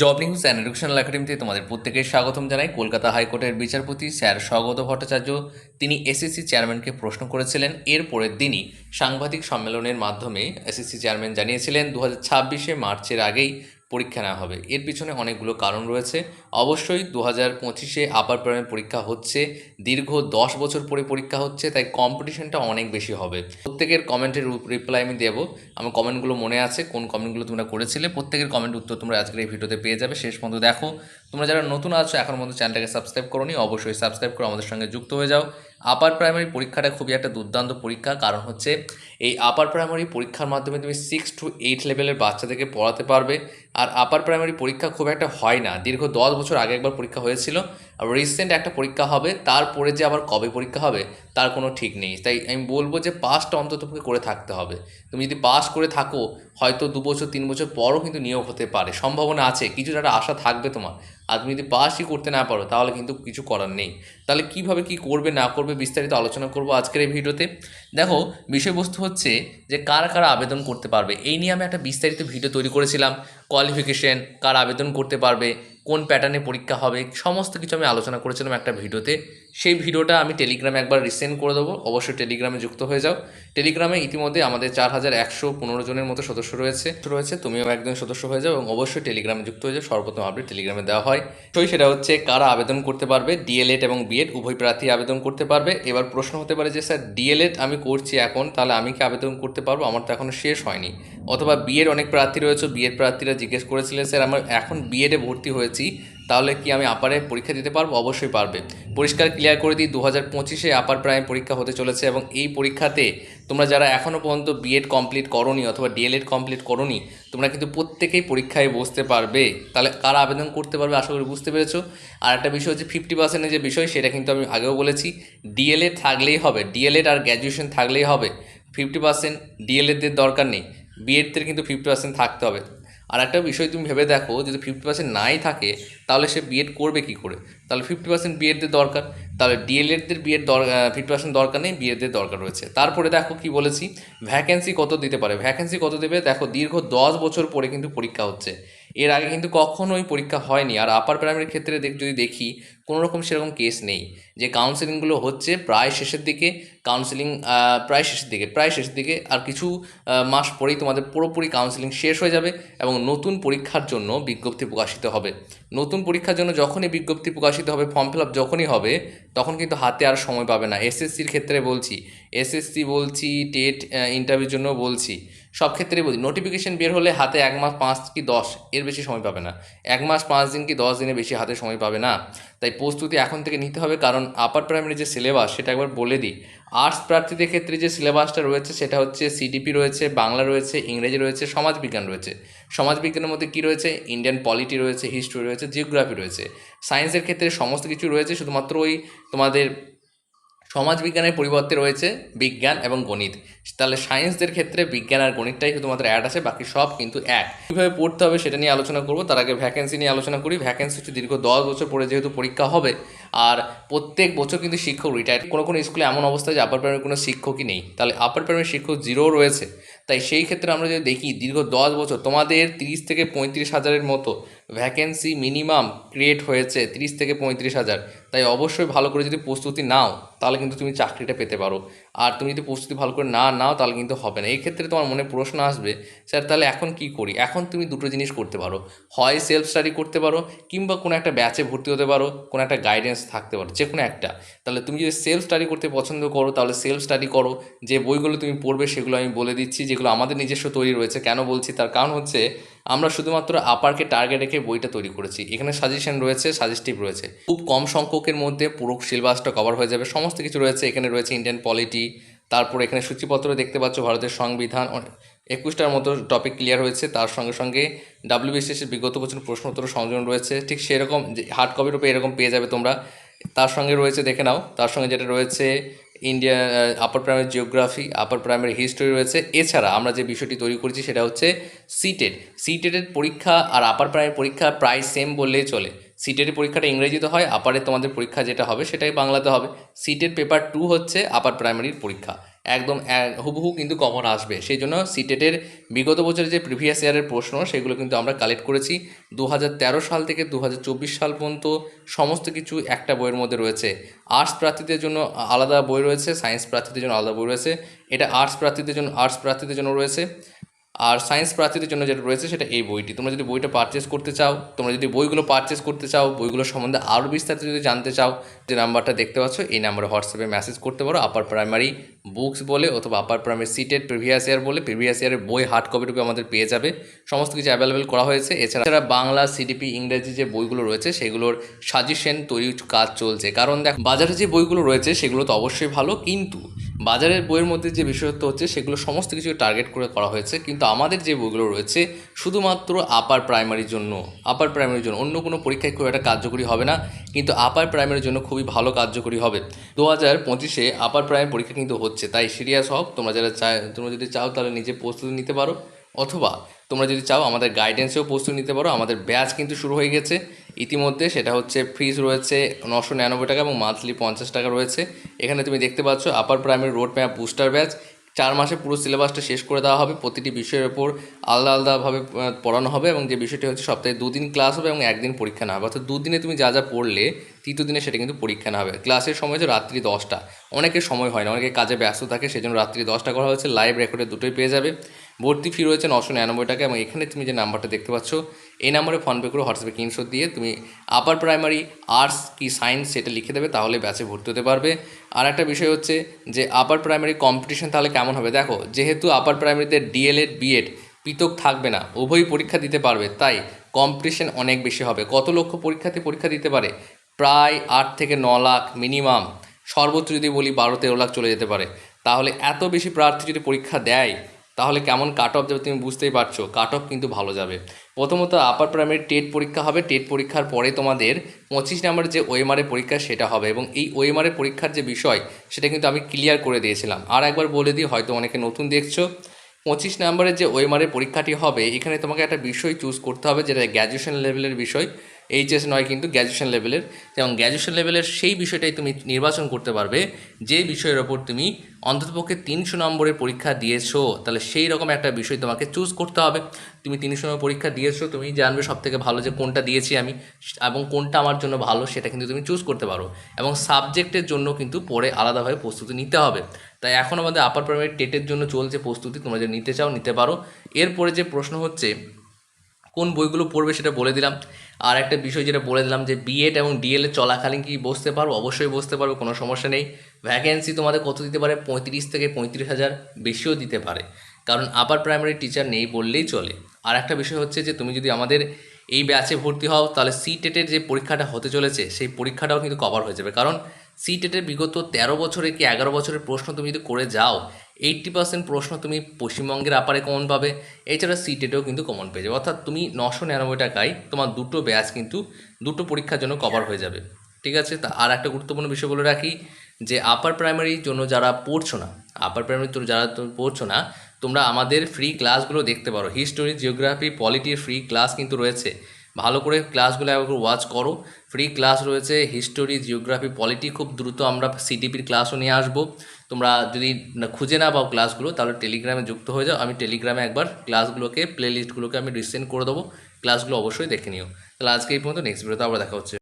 Job news and educational একাডেমিতে তোমাদের প্রত্যেকে স্বাগতম জানাই। কলকাতা হাইকোর্টের বিচারপতি স্যার স্বগত ভট্টাচার্য। তিনি এসএসসি চেয়ারম্যানকে প্রশ্ন করেছিলেন। এর পরের দিনই সাংবাদিক সম্মেলনের মাধ্যমে এসএসসি চেয়ারম্যান জানিয়েছিলেন দু হাজার ছাব্বিশে মার্চের আগেই পরীক্ষা নেওয়া হবে। এর পিছনে অনেকগুলো কারণ রয়েছে। অবশ্যই দু হাজার পঁচিশে আপার প্রাইমারি পরীক্ষা হচ্ছে, দীর্ঘ দশ বছর পরে পরীক্ষা হচ্ছে, তাই কম্পিটিশনটা অনেক বেশি হবে। প্রত্যেকের কমেন্টের রিপ্লাই আমি দেবো। আমার কমেন্টগুলো মনে আছে, কোন কমেন্টগুলো তোমরা করেছিলে, প্রত্যেকের কমেন্ট উত্তর তোমরা আজকের এই ভিডিওতে পেয়ে যাবে। শেষ পর্যন্ত দেখো। তোমরা যারা নতুন আছো, এখন মধ্যে চ্যানেলটাকে সাবস্ক্রাইব করো অবশ্যই সাবস্ক্রাইব করে আমাদের সঙ্গে যুক্ত হয়ে যাও। আপার প্রাইমারি পরীক্ষাটা খুবই একটা দুর্দান্ত পরীক্ষা। কারণ হচ্ছে এই আপার প্রাইমারি পরীক্ষার মাধ্যমে তুমি সিক্স টু এইট লেভেলের বাচ্চাদেরকে পড়াতে পারবে। আর আপার প্রাইমারি পরীক্ষা খুব একটা হয় না। দীর্ঘ দশ বছর আগে একবার পরীক্ষা হয়েছিল। আর রিসেন্ট একটা পরীক্ষা হবে। তারপরে যে আবার কবে পরীক্ষা হবে, তার কোনো ঠিক নেই। তাই আমি বলব যে পাসটা অন্ততপক্ষে করে থাকতে হবে। তুমি যদি পাস করে থাকো, হয়তো দু বছর, তিন বছর পরও কিন্তু নিয়োগ হতে পারে। সম্ভাবনা আছে। কিছুটা একটা আশা থাকবে তোমার। আর তুমি যদি পাসই করতে না পারো, তাহলে কিন্তু কিছু করার নেই। তাহলে কীভাবে কি করবে, না করবে বিস্তারিত আলোচনা করব আজকের এই ভিডিওতে দেখো, বিষয়বস্তু হচ্ছে যে কারা কারা আবেদন করতে পারবে। এই নিয়ে আমি একটা বিস্তারিত ভিডিও তৈরি করেছিলাম। কোয়ালিফিকেশন কার আবেদন করতে পারবে, কোন প্যাটার্নে পরীক্ষা হবে, সমস্ত কিছু আমি আলোচনা করেছিলাম একটা ভিডিওতে সেই ভিডিওটা আমি টেলিগ্রামে একবার রিসেন্ড করে দেবো। অবশ্যই টেলিগ্রামে যুক্ত হয়ে যাও। টেলিগ্রামে ইতিমধ্যে আমাদের চার হাজার একশো পনেরো জনের মতো সদস্য রয়েছে। রয়েছে, তুমিও একজন সদস্য হয়ে যাও এবং অবশ্যই টেলিগ্রামে যুক্ত হয়ে যাও। সর্বপ্রথম আপডেট টেলিগ্রামে দেওয়া হয়। তো সেটা হচ্ছে, কারা আবেদন করতে পারবে? ডিএলএড এবং বিএড উভয় প্রার্থী আবেদন করতে পারবে। এবার প্রশ্ন হতে পারে যে, স্যার ডিএলএড আমি করছি এখন, তাহলে আমি কি আবেদন করতে পারব? আমার তো এখনও শেষ হয়নি। অথবা বিএড অনেক প্রার্থী রয়েছে বিএড প্রার্থীরা জিজ্ঞেস করেছিলেন, স্যার, আমার এখন বিএডে ভর্তি হয়েছি। তাহলে কি আমি আপারে পরীক্ষা দিতে পারব? অবশ্যই পারবে। পরিষ্কার ক্লিয়ার করে দিই দু হাজার পঁচিশে আপার প্রাইম পরীক্ষা হতে চলেছে এবং এই পরীক্ষাতে তোমরা যারা এখনও পর্যন্ত বিএড কমপ্লিট করনি অথবা ডিএলএড কমপ্লিট করনি, তোমরা কিন্তু প্রত্যেকেই পরীক্ষায় বসতে পারবে। তাহলে কারা আবেদন করতে পারবে আশা করি বুঝতে পেরেছ। আর একটা বিষয় হচ্ছে ফিফটি পার্সেন্টের যে বিষয়, সেটা কিন্তু আমি আগেও বলেছি। ডিএলএড থাকলেই হবে। ডিএলএড আর গ্র্যাজুয়েশন থাকলেই হবে। ফিফটি পার্সেন্ট ডিএলএডদের দরকার নেই। বিএডদের কিন্তু ফিফটি পার্সেন্ট থাকতে হবে। আর একটা বিষয় তুমি ভেবে দেখো যদি ফিফটি পার্সেন্ট নাই থাকে, তাহলে সে বিএড করবে কী করে? তাহলে ফিফটি পার্সেন্ট বিএডদের দরকার। তাহলে ডিএলএডদের বিএড ফিফটি পার্সেন্ট দরকার নেই বিএডদের দরকার রয়েছে। তারপরে দেখো কি বলেছি ভ্যাকেন্সি কত দিতে পারে? ভ্যাকেন্সি কত দেবে? দেখো, দীর্ঘ দশ বছর পরে কিন্তু পরীক্ষা হচ্ছে। এর আগে কিন্তু কখনোই পরীক্ষা হয়নি। আর আপার প্রাইমারির ক্ষেত্রে যদি দেখি কোনো রকম সেরকম কেস নেই। যে কাউন্সেলিংগুলো হচ্ছে প্রায় শেষের দিকে কাউন্সেলিং প্রায় শেষের দিকে, প্রায় শেষের দিকে আর কিছু মাস পরেই তোমাদের পুরোপুরি কাউন্সেলিং শেষ হয়ে যাবে এবং নতুন পরীক্ষার জন্য বিজ্ঞপ্তি প্রকাশিত হবে। নতুন পরীক্ষার জন্য যখনই বিজ্ঞপ্তি প্রকাশিত হবে ফর্ম ফিল আপ যখনই হবে, তখন কিন্তু হাতে আর সময় পাবে না। এসএসসির ক্ষেত্রে বলছি এসএসসি বলছি টেট ইন্টারভিউর জন্য বলছি, সব ক্ষেত্রে বলছি। নোটিফিকেশান বের হলে হাতে এক মাস, পাঁচ কি দশ, এর বেশি সময় পাবে না। এক মাস, পাঁচ দিন কি দশ দিনের বেশি হাতে সময় পাবে না। তাই প্রস্তুতি এখন থেকে নিতে হবে, কারণ আপার প্রাইমারি যে সিলেবাস সেটা একবার বলে দিই। আর্টস প্রার্থীদের ক্ষেত্রে যে সিলেবাসটা রয়েছে সেটা হচ্ছে সিডিপি রয়েছে, বাংলা রয়েছে, ইংরেজি রয়েছে, সমাজবিজ্ঞান রয়েছে। সমাজবিজ্ঞানের মধ্যে কী রয়েছে? ইন্ডিয়ান পলিটি রয়েছে হিস্ট্রি রয়েছে জিওগ্রাফি রয়েছে। সায়েন্সের ক্ষেত্রে সমস্ত কিছু রয়েছে, শুধুমাত্র ওই তোমাদের সমাজবিজ্ঞানের পরিবর্তে রয়েছে বিজ্ঞান এবং গণিত। তাহলে সায়েন্সদের ক্ষেত্রে বিজ্ঞান আর গণিতটাই শুধুমাত্র অ্যাড আছে, বাকি সব কিন্তু এক। কীভাবে পড়তে হবে সেটা নিয়ে আলোচনা করব, তার আগে ভ্যাকেন্সি নিয়ে আলোচনা করি। ভ্যাকেন্সি হচ্ছে দীর্ঘ দশ বছর পরে যেহেতু পরীক্ষা হবে আর প্রত্যেক বছর কিন্তু শিক্ষক রিটায়ার কোনো কোনো স্কুলে এমন অবস্থা যে আপার প্রাইমারি কোনো শিক্ষকই নেই। তাহলে আপার প্রাইমারি শিক্ষক জিরো রয়েছে। তাই সেই ক্ষেত্রে আমরা যদি দেখি, দীর্ঘ দশ বছর তোমাদের তিরিশ থেকে পঁয়ত্রিশ হাজারের মতো ভ্যাকেন্সি মিনিমাম ক্রিয়েট হয়েছে তিরিশ থেকে পঁয়ত্রিশ হাজার। তাই অবশ্যই ভালো করে যদি প্রস্তুতি নাও, তাহলে কিন্তু তুমি চাকরিটা পেতে পারো। আর তুমি যদি প্রস্তুতি ভালো করে না নাও, তাহলে কিন্তু হবে না। এই ক্ষেত্রে তোমার মনে প্রশ্ন আসবে, স্যার তাহলে এখন কি করি? এখন তুমি দুটো জিনিস করতে পারো। হয় সেলফ স্টাডি করতে পারো, কিংবা কোনো একটা ব্যাচে ভর্তি হতে পারো, কোনো একটা গাইডেন্স থাকতে পারো যে কোনো একটা। তাহলে তুমি যদি সেলফ স্টাডি করতে পছন্দ করো, তাহলে সেলফ স্টাডি করো। যে বইগুলো তুমি পড়বে, সেগুলো আমি বলে দিচ্ছি, যেগুলো আমাদের নিজস্ব তৈরি রয়েছে। কেন বলছি? তার কারণ হচ্ছে, আমরা শুধুমাত্র আপারকে টার্গেট রেখে বইটা তৈরি করেছি। এখানে সাজেশন রয়েছে সাজেস্টিভ রয়েছে। খুব কম সংখ্যকের মধ্যে পুরো সিলেবাসটা কভার হয়ে যাবে। সমস্ত কিছু রয়েছে। এখানে রয়েছে ইন্ডিয়ান পলিটি তারপর এখানে সূচিপত্র দেখতে পাচ্ছ, ভারতের সংবিধান একুশটার মতো টপিক ক্লিয়ার হয়েছে। তার সঙ্গে সঙ্গে ডাব্লিউবিসিএসের বিগত বছর প্রশ্ন উত্তর সংযোজন রয়েছে। ঠিক সেরকম হার্ড কপির উপরে এরকম পেয়ে যাবে তোমরা। তার সঙ্গে রয়েছে, দেখে নাও, তার সঙ্গে যেটা রয়েছে India upper primary geography upper primary history রয়েছে। এছাড়া আমরা যে বিষয়টি তৈরি করেছি সেটা হচ্ছে সিটেড সিটেডের পরীক্ষা আর আপার প্রাইমারি পরীক্ষা প্রায় সেম বললেই চলে। সিটের পরীক্ষাটা ইংরেজিতে হয় আপারে তোমাদের পরীক্ষা যেটা হবে সেটাই বাংলাতে হবে। সিটের পেপার টু হচ্ছে আপার প্রাইমারির পরীক্ষা। একদম হুবহু কিন্তু কমন আসবে। সেই জন্য সিটেটের বিগত বছরের যে প্রিভিয়াস ইয়ারের প্রশ্ন, সেগুলো কিন্তু আমরা কালেক্ট করেছি। দু হাজার তেরো সাল থেকে দু হাজার চব্বিশ সাল পর্যন্ত সমস্ত কিছু একটা বইয়ের মধ্যে রয়েছে। আর্টস প্রার্থীদের জন্য আলাদা বই রয়েছে সায়েন্স প্রার্থীদের জন্য আলাদা বই রয়েছে। এটা আর্টস প্রার্থীদের জন্য আর্টস প্রার্থীদের জন্য রয়েছে। আর সায়েন্স প্রার্থীদের জন্য যেটা রয়েছে সেটা এই বইটি। তোমরা যদি বইটা পারচেস করতে চাও, তোমরা যদি বইগুলো পারচেস করতে চাও বইগুলো সম্বন্ধে আরও বিস্তারিত যদি জানতে চাও, যে নাম্বারটা দেখতে পাচ্ছ, এই নাম্বারে হোয়াটসঅ্যাপে মেসেজ করতে পারো। আপার প্রাইমারি বুকস বলে অথবা upper primary CTET previous year বলে প্রিভিয়াস ইয়ারের বই হার্ড কপিটুকু আমাদের পেয়ে যাবে। সমস্ত কিছু অ্যাভেলেবেল করা হয়েছে। এছাড়া বাংলা সিডিপি ইংরেজি যে বইগুলো রয়েছে, সেগুলোর সাজেশন তৈরি কাজ চলছে। কারণ দেখ, বাজারে যে বইগুলো রয়েছে, সেগুলো তো অবশ্যই ভালো, কিন্তু বাজারের বইয়ের মধ্যে যে বিষয়ত্ব হচ্ছে, সেগুলো সমস্ত কিছু টার্গেট করে করা হয়েছে। কিন্তু আমাদের যে বইগুলো রয়েছে, শুধুমাত্র আপার প্রাইমারির জন্য আপার প্রাইমারির জন্য। অন্য কোনো পরীক্ষায় খুব একটা কার্যকরী হবে না, কিন্তু আপার প্রাইমারির জন্য খুবই ভালো কার্যকরী হবে। দু হাজার পঁচিশে আপার প্রাইমারি পরীক্ষা কিন্তু হচ্ছে, তাই সিরিয়াস হও। তোমরা যারা চায়, তোমরা যদি চাও তাহলে নিজে প্রস্তুতি নিতে পারো। অথবা তোমরা যদি চাও আমাদের গাইডেন্সেও প্রস্তুতি নিতে পারো। আমাদের ব্যাচ কিন্তু শুরু হয়ে গেছে। ইতিমধ্যে সেটা হচ্ছে ফিজ রয়েছে নশো নিরানব্বই টাকা এবং মান্থলি পঞ্চাশ টাকা রয়েছে। এখানে তুমি দেখতে পাচ্ছ upper primary road map booster batch চার মাসে পুরো সিলেবাসটা শেষ করে দেওয়া হবে। প্রতিটি বিষয়ের ওপর আলাদা আলাদাভাবে পড়ানো হবে এবং যে বিষয়টি হচ্ছে সপ্তাহে দুদিন ক্লাস হবে এবং একদিন পরীক্ষা না হবে। অর্থাৎ দুদিনে তুমি যা যা পড়লে, তৃতীয় দিনে সেটা কিন্তু পরীক্ষা না হবে। ক্লাসের সময় হচ্ছে রাত্রি দশটা। অনেকের সময় হয় না, অনেকে কাজে ব্যস্ত থাকে, সেজন্য রাত্রি দশটা করা হয়েছে। লাইভ রেকর্ডে দুটোই পেয়ে যাবে। ভর্তি ফি রয়েছে নশো নিরানব্বই টাকা এবং এখানে তুমি যে নাম্বারটা দেখতে পাচ্ছ, এই নাম্বারে ফোনপে করে হোয়াটসঅ্যাপে স্ক্রিনশট দিয়ে তুমি আপার প্রাইমারি আর্টস কি সায়েন্স সেটা লিখে দেবে, তাহলে ব্যাচে ভর্তি হতে পারবে। আর একটা বিষয় হচ্ছে যে আপার প্রাইমারি কম্পিটিশন তাহলে কেমন হবে? দেখো, যেহেতু আপার প্রাইমারিতে ডিএলএড বিএড পৃথক থাকবে না, উভয়ই পরীক্ষা দিতে পারবে, তাই কম্পিটিশন অনেক বেশি হবে। কত লক্ষ পরীক্ষার্থী পরীক্ষা দিতে পারে? প্রায় আট থেকে ন লাখ মিনিমাম সর্বোচ্চ যদি বলি বারো তেরো লাখ চলে যেতে পারে। তাহলে এত বেশি প্রার্থী যদি পরীক্ষা দেয় তাহলে কেমন কাট অফ যাবে তুমি বুঝতেই পারছ। কাট অফ কিন্তু ভালো যাবে। প্রথমত আপার প্রাইমারি টেট পরীক্ষা হবে। টেট পরীক্ষার পরে তোমাদের পঁচিশ নাম্বার যে ওএমআরের পরীক্ষা সেটা হবে এবং এই ওএমআরের পরীক্ষার যে বিষয় সেটা কিন্তু আমি ক্লিয়ার করে দিয়েছিলাম। আর একবার বলে দিই, হয়তো অনেকে নতুন দেখছ। পঁচিশ নাম্বারের যে ওএমআরের পরীক্ষাটি হবে, এখানে তোমাকে একটা বিষয় চুজ করতে হবে, যেটা গ্র্যাজুয়েশন লেভেলের বিষয়। এইচএস নয় কিন্তু গ্র্যাজুয়েশন লেভেলের এবং গ্র্যাজুয়েশন লেভেলের সেই বিষয়টাই তুমি নির্বাচন করতে পারবে, যে বিষয়ের ওপর তুমি অন্ততপক্ষে তিনশো নম্বরের পরীক্ষা দিয়েছ, তাহলে সেই রকম একটা বিষয় তোমাকে চুজ করতে হবে। তুমি তিনশো নম্বর পরীক্ষা দিয়েছ, তুমি জানবে সব থেকে ভালো যে কোনটা দিয়েছি আমি, এবং কোনটা আমার জন্য ভালো সেটা কিন্তু তুমি চুজ করতে পারো। এবং সাবজেক্টের জন্য কিন্তু পরে আলাদাভাবে প্রস্তুতি নিতে হবে। তাই এখন আমাদের আপার প্রাইমারি টেটের জন্য চলছে প্রস্তুতি, তোমরা যদি নিতে চাও, নিতে পারো। এরপরে যে প্রশ্ন হচ্ছে কোন বইগুলো পড়বে সেটা বলে দিলাম। আর একটা বিষয় যেটা বলে দিলাম যে বিএড এবং ডিএলএ চলাকালীন কি বসতে পারব? অবশ্যই বসতে পারব, কোনো সমস্যা নেই। ভ্যাকেন্সি তোমাদের কত দিতে পারে? পঁয়ত্রিশ থেকে পঁয়ত্রিশ হাজার বেশিও দিতে পারে। কারণ আপার প্রাইমারি টিচার নেই বললেই চলে। আর একটা বিষয় হচ্ছে যে তুমি যদি আমাদের এই ব্যাচে ভর্তি হও, তাহলে সি টেটের যে পরীক্ষাটা হতে চলেছে, সেই পরীক্ষাটাও কিন্তু কভার হয়ে যাবে। কারণ সি টেটের বিগত তেরো বছরে কি এগারো বছরের প্রশ্ন তুমি যদি করে যাও এইট্টি পার্সেন্ট প্রশ্ন তুমি পশ্চিমবঙ্গের আপারে কমন পাবে। এছাড়া সি টেটেও কিন্তু কমন পেয়ে যাবে। অর্থাৎ তুমি নশো নিরানব্বই টাকায় তোমার দুটো ব্যাচ কিন্তু দুটো পরীক্ষার জন্য কভার হয়ে যাবে। ঠিক আছে? তা আর একটা গুরুত্বপূর্ণ বিষয় বলে রাখি যে আপার প্রাইমারির জন্য যারা পড়ছো না আপার প্রাইমারি যারা পড়ছো না, তোমরা আমাদের ফ্রি ক্লাসগুলো দেখতে পারো। হিস্টোরি জিওগ্রাফি পলিটির ফ্রি ক্লাস কিন্তু রয়েছে। ভালো করে ক্লাসগুলো একবার ওয়াচ করো। ফ্রি ক্লাস রয়েছে হিস্টোরি জিওগ্রাফি পলিটি খুব দ্রুত আমরা সিডিপির ক্লাসও নিয়ে আসব। তোমরা যদি খুঁজে না পাও ক্লাসগুলো তাহলে টেলিগ্রামে যুক্ত হয়ে যাও। আমি টেলিগ্রামে একবার ক্লাসগুলোকে প্লে লিস্টগুলোকে আমি রিসেন্ড করে দেবো। ক্লাসগুলো অবশ্যই দেখে নিও। তাহলে আজকে এই পর্যন্ত নেক্সট ভিডিওতে আবার দেখা হচ্ছে।